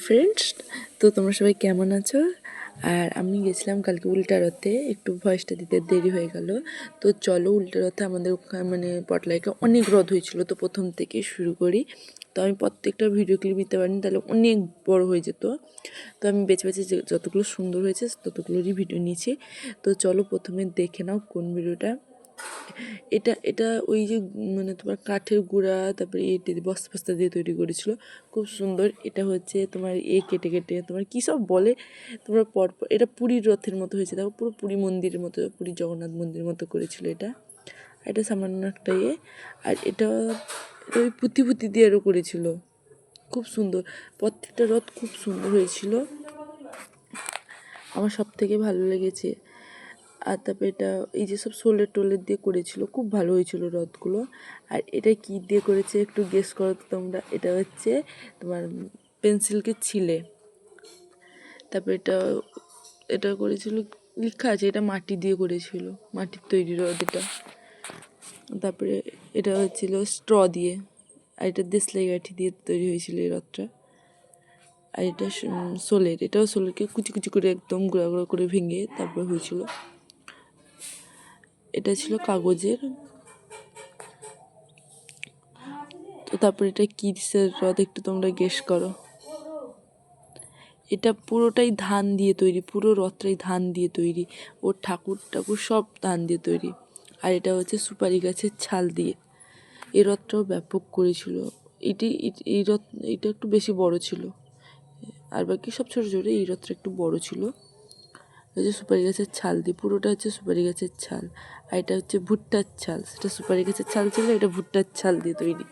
Friends তো তোমরা সবাই কেমন আছো? আর আমি গেছিলাম কালকে উল্টা রথে, একটু ভয়েসটা দিতে দেরি হয়ে গেল। তো চলো উল্টা রথে আমাদের ওখানে মানে পটলাইকে অনেক রথ হয়েছিল, তো প্রথম থেকে শুরু করি। তো আমি প্রত্যেকটা ভিডিও ক্লিপ নিতে পারিনি, তাহলে অনেক বড় হয়ে যেত। তো আমি বেছে বেছে যতগুলো সুন্দর হয়েছে, ততগুলোরই ভিডিও নিয়েছি। তো চলো প্রথমে দেখে নাও কোন ভিডিওটা এটা এটা ওই যে মানে তোমার কাঠের গুঁড়া, তারপরে এটি বস্তা বস্তা দিয়ে তৈরি করেছিল, খুব সুন্দর। এটা হচ্ছে তোমার এ কেটে কেটে, তোমার কী সব বলে? তোমরা পরপর এটা পুরীর রথের মতো হয়েছে তারপর পুরো পুরী মন্দিরের মতো, পুরী জগন্নাথ মন্দিরের মতো করেছিল এটা। আর এটা সামান্য একটা ইয়ে আর এটা ওই পুঁতি পুঁতি দিয়ে আরও করেছিল। খুব সুন্দর, প্রত্যেকটা রথ খুব সুন্দর হয়েছিল। আমার সব থেকে ভালো লেগেছে। আর তারপরে এটা, এই যে সব সোলের টোলের দিয়ে করেছিল, খুব ভালো হয়েছিল রথগুলো। আর এটা কি দিয়ে করেছে একটু গেস করো তো তোমরা। এটা হচ্ছে তোমার পেন্সিলকে ছিলে। তারপরে এটা এটা করেছিল, লেখা আছে, এটা মাটি দিয়ে করেছিল, মাটির তৈরি রথ এটা। তারপরে এটা হচ্ছিল স্ট্র দিয়ে, আর এটা দেশলাই গাঠি দিয়ে তৈরি হয়েছিল এই রথটা। আর এটা সোলের, এটাও সোলেরকে কুচি কুচি করে একদম গুঁড়া গুঁড়া করে ভেঙে তারপর হয়েছিল। এটা ছিল কাগজের। তো তারপর এটা কিসের রথ, একটু তোমরা গেস করো। এটা পুরোটাই ধান দিয়ে তৈরি, পুরো রথটাই ধান দিয়ে তৈরি। ওর ঠাকুর ঠাকুর সব ধান দিয়ে তৈরি। আর এটা হচ্ছে সুপারি গাছের ছাল দিয়ে। এই রথটাও ব্যাপক করেছিল। এটি, এই রথ, এটা একটু বেশি বড় ছিল। আর বাকি সব ছোটো ছোটো, এই রথটা একটু বড় ছিল। হচ্ছে সুপারি গাছের ছাল দিই পুরোটা হচ্ছে সুপারি গাছের ছাল আর এটা হচ্ছে ভুট্টার ছাল। সেটা সুপারি গাছের ছাল ছিল, এটা ভুট্টার ছাল দিয়ে তৈরি।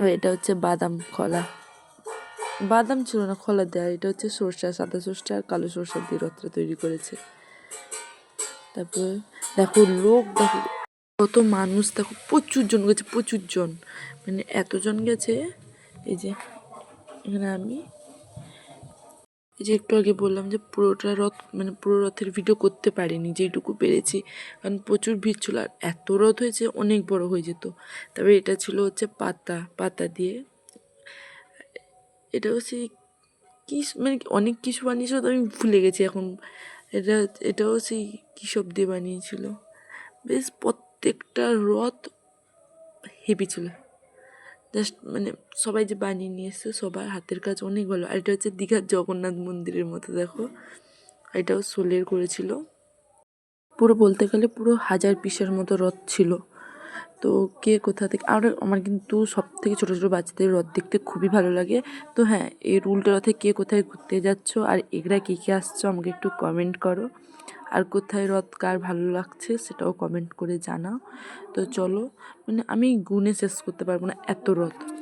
আর এটা হচ্ছে বাদাম কলা বাদাম ছিল না খলা দেওয়া এটা হচ্ছে সরষা, সাদা সরষা আর কালো সরষা দিয়ে রথটা তৈরি করেছে। তারপর দেখো লোক, দেখো কত মানুষ, দেখো প্রচুর জন গেছে, প্রচুর জন। মানে এতজন গেছে, এই যে এখানে আমি যে একটু আগে বললাম যে পুরোটা রথ মানে পুরো রথের ভিডিও করতে পারিনি, যেইটুকু পেরেছি। কারণ প্রচুর ভিড় ছিল আর এত রথ হয়েছে, অনেক বড় হয়ে যেত। তবে এটা ছিল হচ্ছে পাতা পাতা দিয়ে। এটা হচ্ছে কী মানে অনেক কিছু বানিয়েছিল তো আমি ভুলে গেছি এখন। এটা এটাও সেই কী সব দিয়ে বানিয়েছিল। বেশ প্রত্যেকটা রথ হেভি ছিল। জাস্ট মানে সবাই যে বানিয়ে নিয়ে এসছে সবার হাতের কাজ অনেক ভালো। আর এটা হচ্ছে দীঘার জগন্নাথ মন্দিরের মতো, দেখো। এটাও সোলের করেছিল। পুরো বলতে গেলে পুরো হাজার পিসের মতো রথ ছিল। তো কে কোথা থেকে, আর আমার কিন্তু সব থেকে ছোটো ছোটো বাচ্চাদের রথ দেখতে খুবই ভালো লাগে। তো হ্যাঁ এই রুলটা রথে কে কোথায় ঘুরতে যাচ্ছ আর এগরা কে কে আসছো আমাকে একটু কমেন্ট করো। আর কোথায় রথ কার ভালো লাগছে সেটাও কমেন্ট করে জানাও। তো চলো মানে আমি গুনে শেষ করতে পারব না এত রথ।